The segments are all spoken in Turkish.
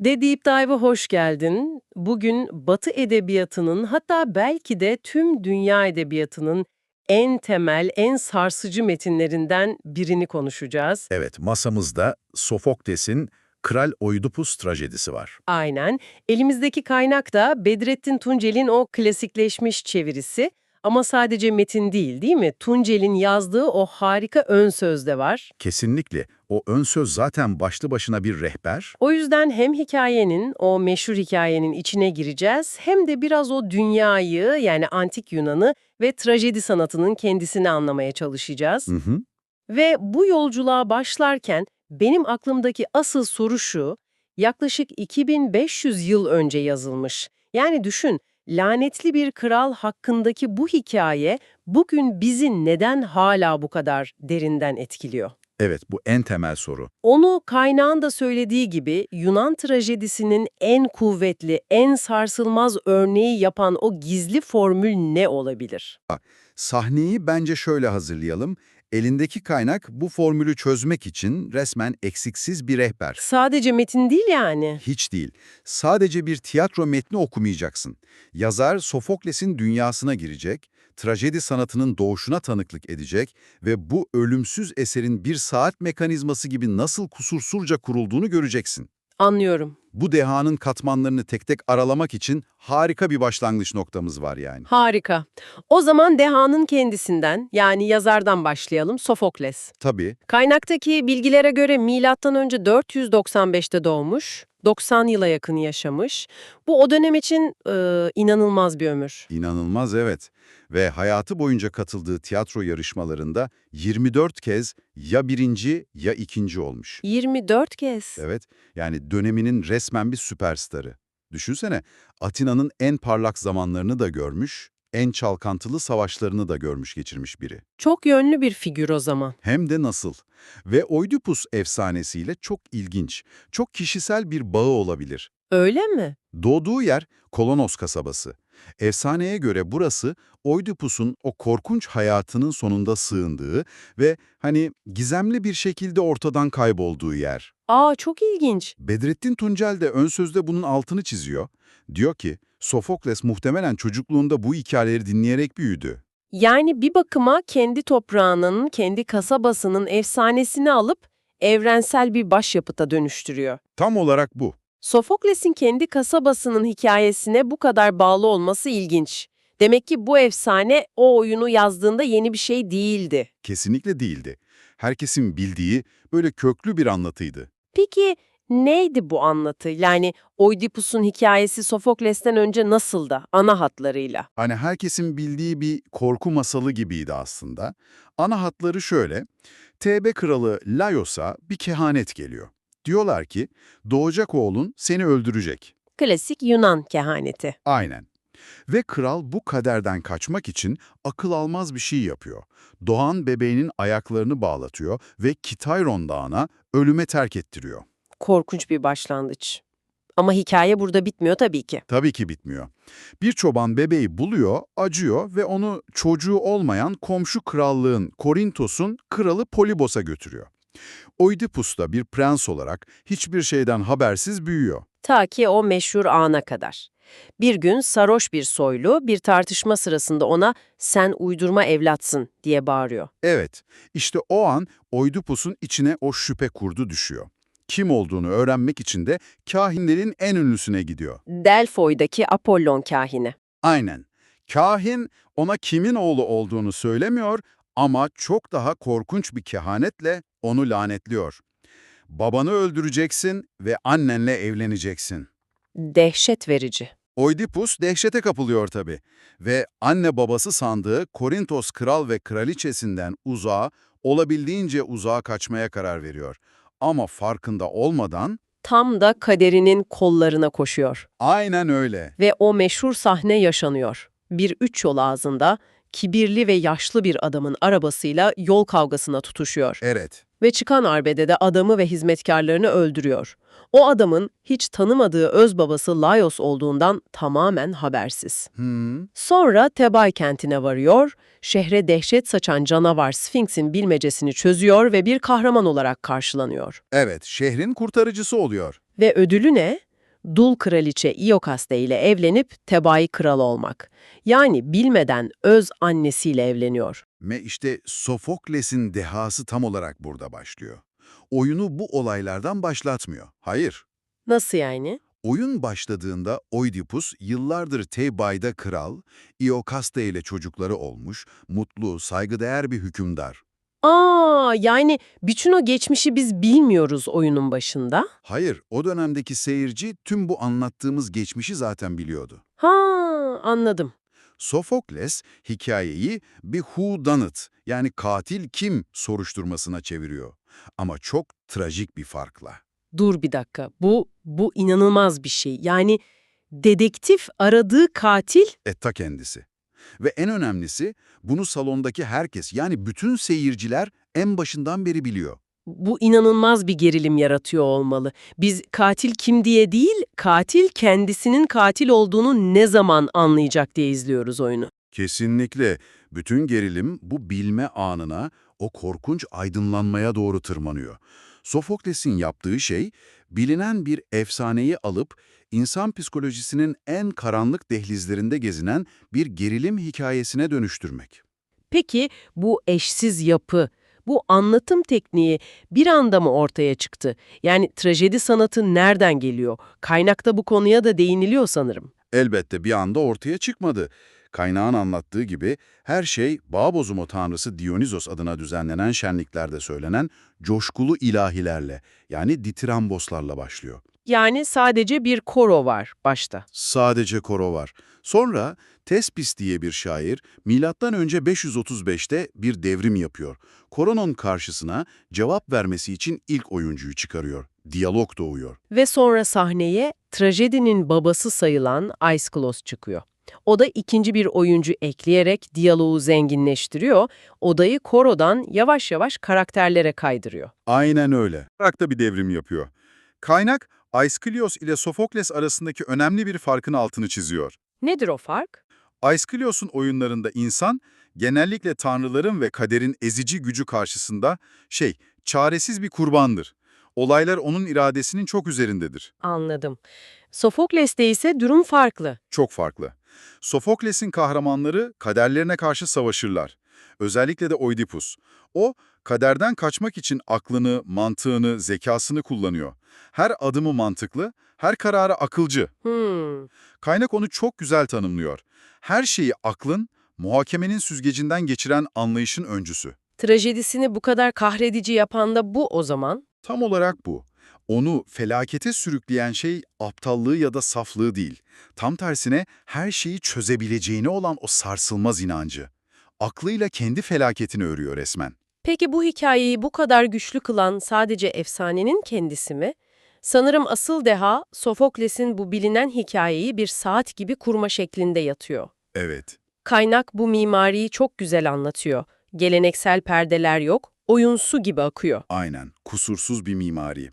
De Deep Dive'a hoş geldin. Bugün Batı edebiyatının hatta belki de tüm dünya edebiyatının en temel, en sarsıcı metinlerinden birini konuşacağız. Evet, masamızda Sofokles'in Kral Oidipus trajedisi var. Aynen. Elimizdeki kaynak da Bedrettin Tuncel'in o klasikleşmiş çevirisi. Ama sadece metin değil, değil mi? Tuncel'in yazdığı o harika ön söz de var. Kesinlikle. O ön söz zaten başlı başına bir rehber. O yüzden hem hikayenin, o meşhur hikayenin içine gireceğiz, hem de biraz o dünyayı yani antik Yunan'ı ve trajedi sanatının kendisini anlamaya çalışacağız. Hı hı. Ve bu yolculuğa başlarken benim aklımdaki asıl soru şu, yaklaşık 2500 yıl önce yazılmış. Yani düşün, lanetli bir kral hakkındaki bu hikaye bugün bizi neden hala bu kadar derinden etkiliyor? Evet, bu en temel soru. Onu kaynağın da söylediği gibi Yunan trajedisinin en kuvvetli, en sarsılmaz örneği yapan o gizli formül ne olabilir? Sahneyi bence şöyle hazırlayalım. Elindeki kaynak bu formülü çözmek için resmen eksiksiz bir rehber. Sadece metin değil yani. Hiç değil. Sadece bir tiyatro metni okumayacaksın. Yazar Sofokles'in dünyasına girecek, trajedi sanatının doğuşuna tanıklık edecek ve bu ölümsüz eserin bir saat mekanizması gibi nasıl kusursuzca kurulduğunu göreceksin. Anlıyorum. Bu dehanın katmanlarını tek tek aralamak için harika bir başlangıç noktamız var yani. Harika. O zaman dehanın kendisinden yani yazardan başlayalım Sofokles. Tabii, Kaynaktaki bilgilere göre milattan önce 495'te doğmuş, 90 yıla yakın yaşamış. Bu o dönem için e, inanılmaz bir ömür. İnanılmaz evet. Ve hayatı boyunca katıldığı tiyatro yarışmalarında 24 kez ya birinci ya ikinci olmuş. 24 kez. Evet, yani döneminin resmen bir süperstarı. Düşünsene, Atina'nın en parlak zamanlarını da görmüş, en çalkantılı savaşlarını da görmüş geçirmiş biri. Çok yönlü bir figür o zaman. Hem de nasıl. Ve Oidipus efsanesiyle çok ilginç, çok kişisel bir bağı olabilir. Öyle mi? Doğduğu yer Kolonos kasabası. Efsaneye göre burası Oidipus'un o korkunç hayatının sonunda sığındığı ve hani gizemli bir şekilde ortadan kaybolduğu yer. Aa çok ilginç. Bedrettin Tuncel de ön sözde bunun altını çiziyor. Diyor ki, Sofokles muhtemelen çocukluğunda bu hikayeleri dinleyerek büyüdü. Yani bir bakıma kendi toprağının, kendi kasabasının efsanesini alıp evrensel bir başyapıta dönüştürüyor. Tam olarak bu. Sofokles'in kendi kasabasının hikayesine bu kadar bağlı olması ilginç. Demek ki bu efsane o oyunu yazdığında yeni bir şey değildi. Kesinlikle değildi. Herkesin bildiği böyle köklü bir anlatıydı. Peki neydi bu anlatı? Yani Oidipus'un hikayesi Sofokles'ten önce nasıldı ana hatlarıyla? Hani herkesin bildiği bir korku masalı gibiydi aslında. Ana hatları şöyle. TB kralı Laios'a bir kehanet geliyor. Diyorlar ki doğacak oğlun seni öldürecek. Klasik Yunan kehaneti. Aynen. Ve kral bu kaderden kaçmak için akıl almaz bir şey yapıyor. Doğan bebeğinin ayaklarını bağlatıyor ve Kitayron dağına ölüme terk ettiriyor. Korkunç bir başlangıç. Ama hikaye burada bitmiyor tabii ki. Tabii ki bitmiyor. Bir çoban bebeği buluyor, acıyor ve onu çocuğu olmayan komşu krallığın Korintos'un kralı Polibos'a götürüyor. Oidipus da bir prens olarak hiçbir şeyden habersiz büyüyor. Ta ki o meşhur ana kadar. Bir gün sarhoş bir soylu bir tartışma sırasında ona sen uydurma evlatsın diye bağırıyor. Evet, işte o an Oidipus'un içine o şüphe kurdu düşüyor. Kim olduğunu öğrenmek için de kahinlerin en ünlüsüne gidiyor. Delfoy'daki Apollon kahini. Aynen. Kahin ona kimin oğlu olduğunu söylemiyor ama çok daha korkunç bir kehanetle onu lanetliyor. Babanı öldüreceksin ve annenle evleneceksin. Dehşet verici. Oidipus dehşete kapılıyor tabii ve anne babası sandığı Korintos kral ve kraliçesinden uzağa, olabildiğince uzağa kaçmaya karar veriyor. Ama farkında olmadan Tam da kaderinin kollarına koşuyor. aynen öyle. Ve o meşhur sahne yaşanıyor. Bir üç yol ağzında kibirli ve yaşlı bir adamın arabasıyla yol kavgasına tutuşuyor. Evet. Ve çıkan arbede de adamı ve hizmetkarlarını öldürüyor. O adamın hiç tanımadığı öz babası Laios olduğundan tamamen habersiz. Hmm. Sonra Tebay kentine varıyor, şehre dehşet saçan canavar Sphinx'in bilmecesini çözüyor ve bir kahraman olarak karşılanıyor. Evet, şehrin kurtarıcısı oluyor. Ve ödülü ne? Dul kraliçe Iokaste ile evlenip tebai kral olmak. Yani bilmeden öz annesiyle evleniyor. Ve işte Sofokles'in dehası tam olarak burada başlıyor. Oyunu bu olaylardan başlatmıyor. Hayır. Nasıl yani? Oyun başladığında Oidipus yıllardır Thebai'da kral, Iokaste ile çocukları olmuş, mutlu, saygıdeğer bir hükümdar. Aa, yani bütün o geçmişi biz bilmiyoruz oyunun başında. Hayır, o dönemdeki seyirci tüm bu anlattığımız geçmişi zaten biliyordu. Ha, anladım. Sofokles hikayeyi bir who done it yani katil kim soruşturmasına çeviriyor. Ama çok trajik bir farkla. Dur bir dakika. Bu bu inanılmaz bir şey. Yani dedektif aradığı katil E ta kendisi. Ve en önemlisi bunu salondaki herkes yani bütün seyirciler en başından beri biliyor. bu inanılmaz bir gerilim yaratıyor olmalı. Biz katil kim diye değil, katil kendisinin katil olduğunu ne zaman anlayacak diye izliyoruz oyunu. Kesinlikle bütün gerilim bu bilme anına, o korkunç aydınlanmaya doğru tırmanıyor. Sofokles'in yaptığı şey, bilinen bir efsaneyi alıp insan psikolojisinin en karanlık dehlizlerinde gezinen bir gerilim hikayesine dönüştürmek. Peki bu eşsiz yapı, bu anlatım tekniği bir anda mı ortaya çıktı? Yani trajedi sanatı nereden geliyor? Kaynakta bu konuya da değiniliyor sanırım. Elbette bir anda ortaya çıkmadı. Kaynağın anlattığı gibi her şey bağ bozumu tanrısı Dionysos adına düzenlenen şenliklerde söylenen coşkulu ilahilerle yani ditiramboslarla başlıyor. Yani sadece bir koro var başta. Sadece koro var. Sonra Tespis diye bir şair milattan önce 535'te bir devrim yapıyor. Koronun karşısına cevap vermesi için ilk oyuncuyu çıkarıyor. Diyalog doğuyor. Ve sonra sahneye trajedinin babası sayılan Aeschylus çıkıyor. O da ikinci bir oyuncu ekleyerek diyaloğu zenginleştiriyor, odayı korodan yavaş yavaş karakterlere kaydırıyor. Aynen öyle. olarak bir devrim yapıyor. Kaynak, Aeschylus ile Sofokles arasındaki önemli bir farkın altını çiziyor. Nedir o fark? Aeschylus'un oyunlarında insan, genellikle tanrıların ve kaderin ezici gücü karşısında, şey, çaresiz bir kurbandır. Olaylar onun iradesinin çok üzerindedir. Anladım. Sofokles'te ise durum farklı. Çok farklı. Sofokles'in kahramanları kaderlerine karşı savaşırlar. Özellikle de Oidipus. O, kaderden kaçmak için aklını, mantığını, zekasını kullanıyor. Her adımı mantıklı, her kararı akılcı. Hmm. Kaynak onu çok güzel tanımlıyor. Her şeyi aklın, muhakemenin süzgecinden geçiren anlayışın öncüsü. Trajedisini bu kadar kahredici yapan da bu o zaman. Tam olarak bu. Onu felakete sürükleyen şey aptallığı ya da saflığı değil. Tam tersine her şeyi çözebileceğine olan o sarsılmaz inancı. Aklıyla kendi felaketini örüyor resmen. Peki bu hikayeyi bu kadar güçlü kılan sadece efsanenin kendisi mi? Sanırım asıl deha Sofokles'in bu bilinen hikayeyi bir saat gibi kurma şeklinde yatıyor. Evet. Kaynak bu mimariyi çok güzel anlatıyor. Geleneksel perdeler yok, oyunsu gibi akıyor. Aynen, kusursuz bir mimari.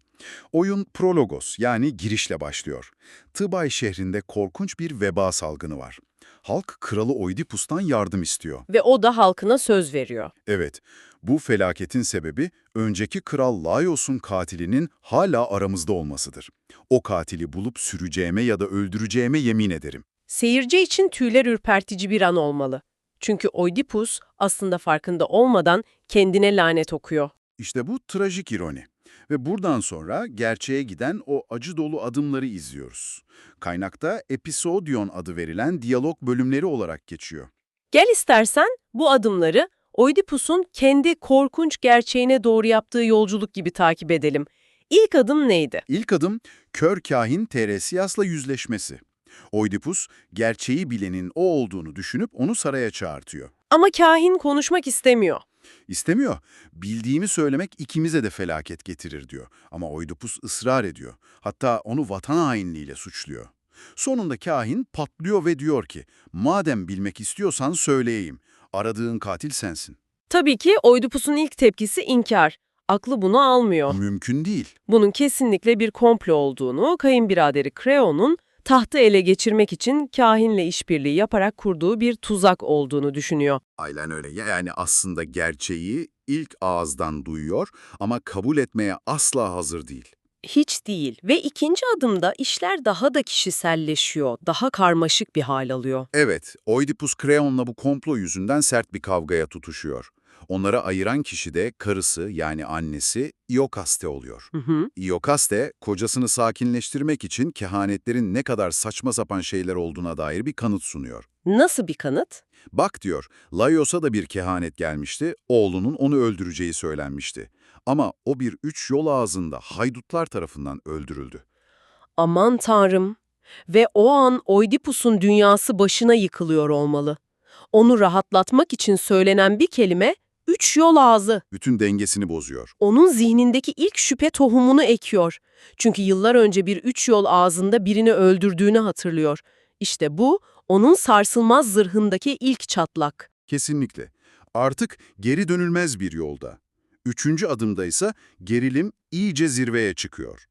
Oyun prologos yani girişle başlıyor. Tıbay şehrinde korkunç bir veba salgını var. Halk kralı Oidipus'tan yardım istiyor. Ve o da halkına söz veriyor. Evet, bu felaketin sebebi önceki kral Laios'un katilinin hala aramızda olmasıdır. O katili bulup süreceğime ya da öldüreceğime yemin ederim. Seyirci için tüyler ürpertici bir an olmalı. Çünkü Oidipus aslında farkında olmadan kendine lanet okuyor. İşte bu trajik ironi. Ve buradan sonra gerçeğe giden o acı dolu adımları izliyoruz. Kaynakta episodion adı verilen diyalog bölümleri olarak geçiyor. Gel istersen bu adımları Oidipus'un kendi korkunç gerçeğine doğru yaptığı yolculuk gibi takip edelim. İlk adım neydi? İlk adım kör kahin Teresias'la yüzleşmesi. Oidipus, gerçeği bilenin o olduğunu düşünüp onu saraya çağırtıyor. Ama kahin konuşmak istemiyor. İstemiyor. Bildiğimi söylemek ikimize de felaket getirir diyor. Ama Oidipus ısrar ediyor. Hatta onu vatan hainliğiyle suçluyor. Sonunda kahin patlıyor ve diyor ki, madem bilmek istiyorsan söyleyeyim. Aradığın katil sensin. Tabii ki Oidipus'un ilk tepkisi inkar. Aklı bunu almıyor. Mümkün değil. Bunun kesinlikle bir komplo olduğunu, kayınbiraderi Creon'un tahtı ele geçirmek için kahinle işbirliği yaparak kurduğu bir tuzak olduğunu düşünüyor. Aynen öyle. Yani aslında gerçeği ilk ağızdan duyuyor ama kabul etmeye asla hazır değil. Hiç değil ve ikinci adımda işler daha da kişiselleşiyor, daha karmaşık bir hal alıyor. Evet, Oidipus Kreon'la bu komplo yüzünden sert bir kavgaya tutuşuyor. Onları ayıran kişi de karısı yani annesi Iokaste oluyor. Hı hı. Iokaste, kocasını sakinleştirmek için kehanetlerin ne kadar saçma sapan şeyler olduğuna dair bir kanıt sunuyor. Nasıl bir kanıt? Bak diyor, Laios'a da bir kehanet gelmişti, oğlunun onu öldüreceği söylenmişti. Ama o bir üç yol ağzında haydutlar tarafından öldürüldü. Aman tanrım. Ve o an Oidipus'un dünyası başına yıkılıyor olmalı. Onu rahatlatmak için söylenen bir kelime, üç yol ağzı. Bütün dengesini bozuyor. Onun zihnindeki ilk şüphe tohumunu ekiyor. Çünkü yıllar önce bir üç yol ağzında birini öldürdüğünü hatırlıyor. İşte bu, onun sarsılmaz zırhındaki ilk çatlak. Kesinlikle. Artık geri dönülmez bir yolda. Üçüncü adımda ise gerilim iyice zirveye çıkıyor.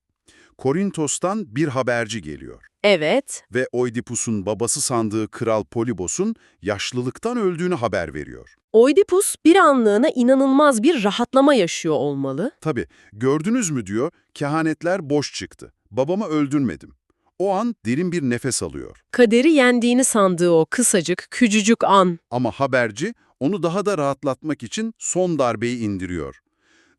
Korintos'tan bir haberci geliyor Evet, ve Oidipus'un babası sandığı Kral Polibos'un yaşlılıktan öldüğünü haber veriyor. Oidipus bir anlığına inanılmaz bir rahatlama yaşıyor olmalı. Tabii, gördünüz mü diyor, kehanetler boş çıktı. Babamı öldürmedim. O an derin bir nefes alıyor. Kaderi yendiğini sandığı o kısacık, küçücük an. Ama haberci onu daha da rahatlatmak için son darbeyi indiriyor.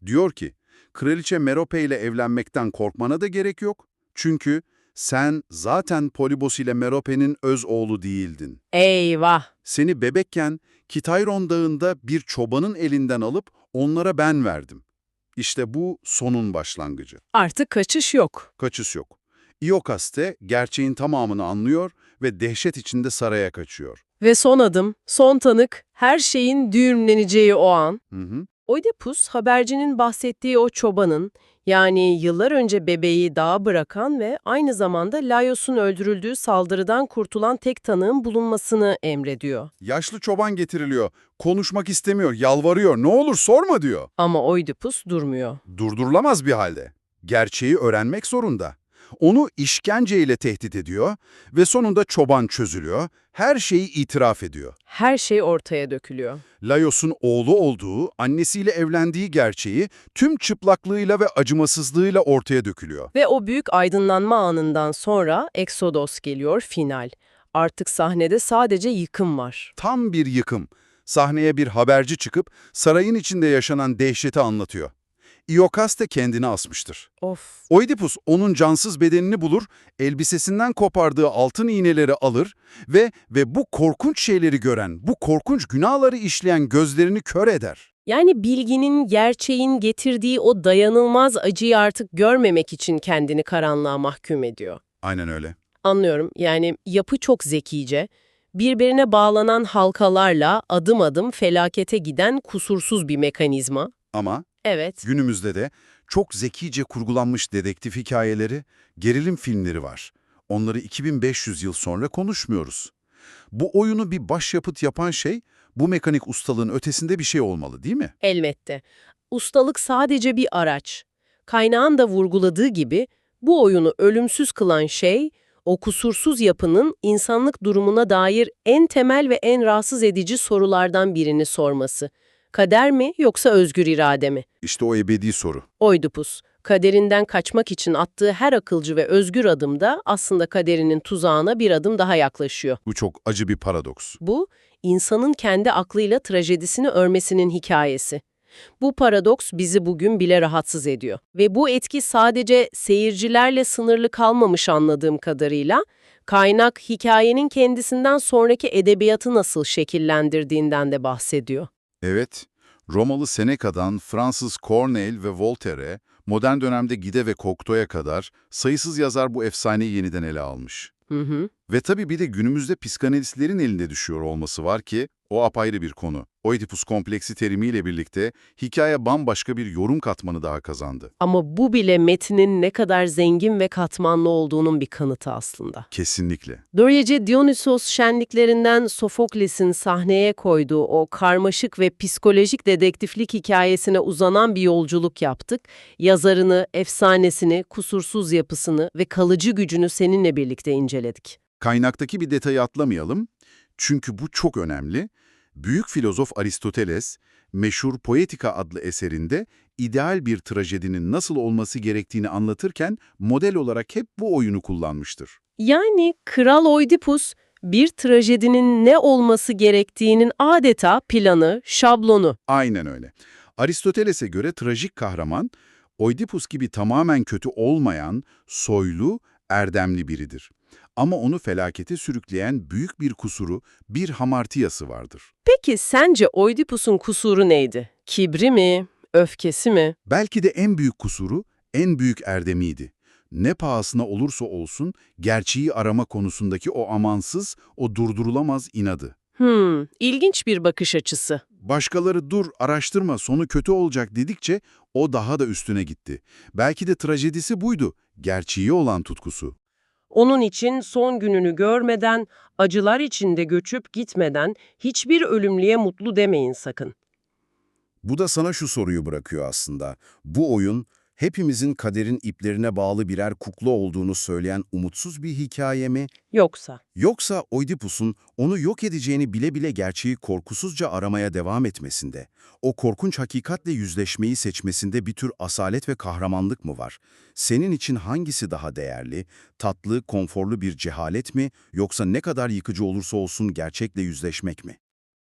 Diyor ki, Kraliçe Merope ile evlenmekten korkmana da gerek yok. Çünkü sen zaten Polibos ile Merope'nin öz oğlu değildin. Eyvah! Seni bebekken Kitayron Dağı'nda bir çobanın elinden alıp onlara ben verdim. İşte bu sonun başlangıcı. Artık kaçış yok. Kaçış yok. Iokaste gerçeğin tamamını anlıyor ve dehşet içinde saraya kaçıyor. Ve son adım, son tanık, her şeyin düğümleneceği o an. Hı hı. Oidipus, habercinin bahsettiği o çobanın, yani yıllar önce bebeği dağa bırakan ve aynı zamanda Laios'un öldürüldüğü saldırıdan kurtulan tek tanığın bulunmasını emrediyor. Yaşlı çoban getiriliyor. Konuşmak istemiyor, yalvarıyor. Ne olur sorma diyor. Ama Oidipus durmuyor. Durdurulamaz bir halde. Gerçeği öğrenmek zorunda. Onu işkenceyle tehdit ediyor ve sonunda çoban çözülüyor. Her şeyi itiraf ediyor. Her şey ortaya dökülüyor. Laios'un oğlu olduğu, annesiyle evlendiği gerçeği tüm çıplaklığıyla ve acımasızlığıyla ortaya dökülüyor. Ve o büyük aydınlanma anından sonra Exodus geliyor, final. Artık sahnede sadece yıkım var. Tam bir yıkım. Sahneye bir haberci çıkıp sarayın içinde yaşanan dehşeti anlatıyor. Iokaste kendini asmıştır. Of. Oidipus onun cansız bedenini bulur, elbisesinden kopardığı altın iğneleri alır ve ve bu korkunç şeyleri gören, bu korkunç günahları işleyen gözlerini kör eder. Yani bilginin, gerçeğin getirdiği o dayanılmaz acıyı artık görmemek için kendini karanlığa mahkum ediyor. Aynen öyle. Anlıyorum. Yani yapı çok zekice. Birbirine bağlanan halkalarla adım adım felakete giden kusursuz bir mekanizma. Ama Evet. günümüzde de çok zekice kurgulanmış dedektif hikayeleri, gerilim filmleri var. Onları 2500 yıl sonra konuşmuyoruz. Bu oyunu bir başyapıt yapan şey, bu mekanik ustalığın ötesinde bir şey olmalı değil mi? Elbette. Ustalık sadece bir araç. Kaynağın da vurguladığı gibi bu oyunu ölümsüz kılan şey, o kusursuz yapının insanlık durumuna dair en temel ve en rahatsız edici sorulardan birini sorması. Kader mi yoksa özgür irade mi? İşte o ebedi soru. Oidipus, kaderinden kaçmak için attığı her akılcı ve özgür adımda aslında kaderinin tuzağına bir adım daha yaklaşıyor. Bu çok acı bir paradoks. Bu, insanın kendi aklıyla trajedisini örmesinin hikayesi. Bu paradoks bizi bugün bile rahatsız ediyor. Ve bu etki sadece seyircilerle sınırlı kalmamış anladığım kadarıyla, kaynak hikayenin kendisinden sonraki edebiyatı nasıl şekillendirdiğinden de bahsediyor. Evet, Romalı Seneca'dan Fransız Corneille ve Voltaire'e, modern dönemde Gide ve Cocteau'ya kadar sayısız yazar bu efsaneyi yeniden ele almış. Hı hı. Ve tabii bir de günümüzde psikanalistlerin elinde düşüyor olması var ki o apayrı bir konu. Oedipus kompleksi terimiyle birlikte hikaye bambaşka bir yorum katmanı daha kazandı. Ama bu bile metnin ne kadar zengin ve katmanlı olduğunun bir kanıtı aslında. Kesinlikle. Böylece Dionysos şenliklerinden Sofokles'in sahneye koyduğu o karmaşık ve psikolojik dedektiflik hikayesine uzanan bir yolculuk yaptık. Yazarını, efsanesini, kusursuz yapısını ve kalıcı gücünü seninle birlikte inceledik. Kaynaktaki bir detayı atlamayalım. Çünkü bu çok önemli. Büyük filozof Aristoteles, meşhur Poetika adlı eserinde ideal bir trajedinin nasıl olması gerektiğini anlatırken model olarak hep bu oyunu kullanmıştır. Yani Kral Oidipus bir trajedinin ne olması gerektiğinin adeta planı, şablonu. Aynen öyle. Aristoteles'e göre trajik kahraman, Oidipus gibi tamamen kötü olmayan, soylu, erdemli biridir. Ama onu felakete sürükleyen büyük bir kusuru, bir hamartiyası vardır. Peki sence Oidipus'un kusuru neydi? Kibri mi? Öfkesi mi? Belki de en büyük kusuru, en büyük erdemiydi. Ne pahasına olursa olsun gerçeği arama konusundaki o amansız, o durdurulamaz inadı. Hmm, ilginç bir bakış açısı. Başkaları dur, araştırma, sonu kötü olacak dedikçe o daha da üstüne gitti. Belki de trajedisi buydu, gerçeği olan tutkusu. Onun için son gününü görmeden, acılar içinde göçüp gitmeden hiçbir ölümlüye mutlu demeyin sakın. Bu da sana şu soruyu bırakıyor aslında. Bu oyun, hepimizin kaderin iplerine bağlı birer kukla olduğunu söyleyen umutsuz bir hikaye mi? Yoksa Yoksa Oidipus'un onu yok edeceğini bile bile gerçeği korkusuzca aramaya devam etmesinde, o korkunç hakikatle yüzleşmeyi seçmesinde bir tür asalet ve kahramanlık mı var? Senin için hangisi daha değerli? Tatlı, konforlu bir cehalet mi yoksa ne kadar yıkıcı olursa olsun gerçekle yüzleşmek mi?